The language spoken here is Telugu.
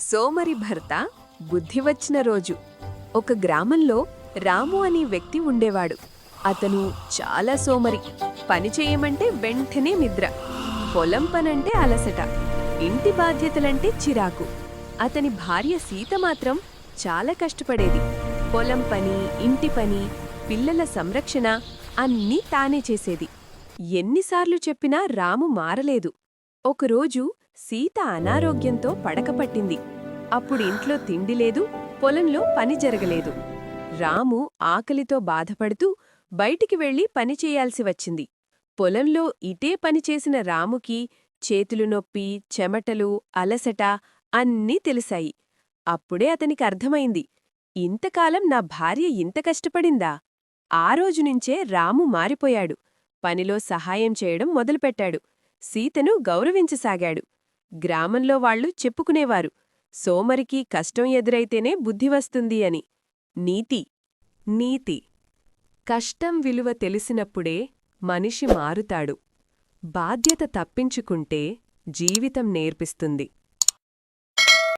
సోమరి భర్త బుద్ధి వచ్చిన రోజు. ఒక గ్రామంలో రాము అనే వ్యక్తి ఉండేవాడు. అతను చాలా సోమరి. పని చేయమంటే వెంటనే నిద్ర. పొలం పనంటే అలసట. ఇంటి బాధ్యతలంటే చిరాకు. అతని భార్య సీత మాత్రం చాలా కష్టపడేది. పొలం పని ఇంటి పని పిల్లల సంరక్షణ అన్నీ తానే చేసేది. ఎన్నిసార్లు చెప్పినా రాము మారలేదు. ఒకరోజు సీత అనారోగ్యంతో పడకపట్టింది అప్పుడు ఇంట్లో తిండి లేదు పొలంలో పని జరగలేదు. రాము ఆకలితో బాధపడుతూ బయటికి వెళ్ళి పని చేయాల్సి వచ్చింది. పొలంలో ఇటే పనిచేసిన రాముకి చేతులు నొప్పి చెమటలు అలసట అన్నీ తెలిసాయి. అప్పుడే అతనికి అర్థమైంది ఇంతకాలం నా భార్య ఇంత కష్టపడిందా? ఆ రోజునుంచే రాము మారిపోయాడు. పనిలో సహాయం చేయడం మొదలుపెట్టాడు. సీతను గౌరవించసాగాడు. గ్రామంలో వాళ్ళు చెప్పుకునేవారు. సోమరికి కష్టం ఎదురైతేనే బుద్ధి వస్తుంది అని. నీతి. నీతి. కష్టం విలువ తెలిసినప్పుడే మనిషి మారుతాడు. బాధ్యత తప్పించుకుంటే జీవితం నేర్పిస్తుంది.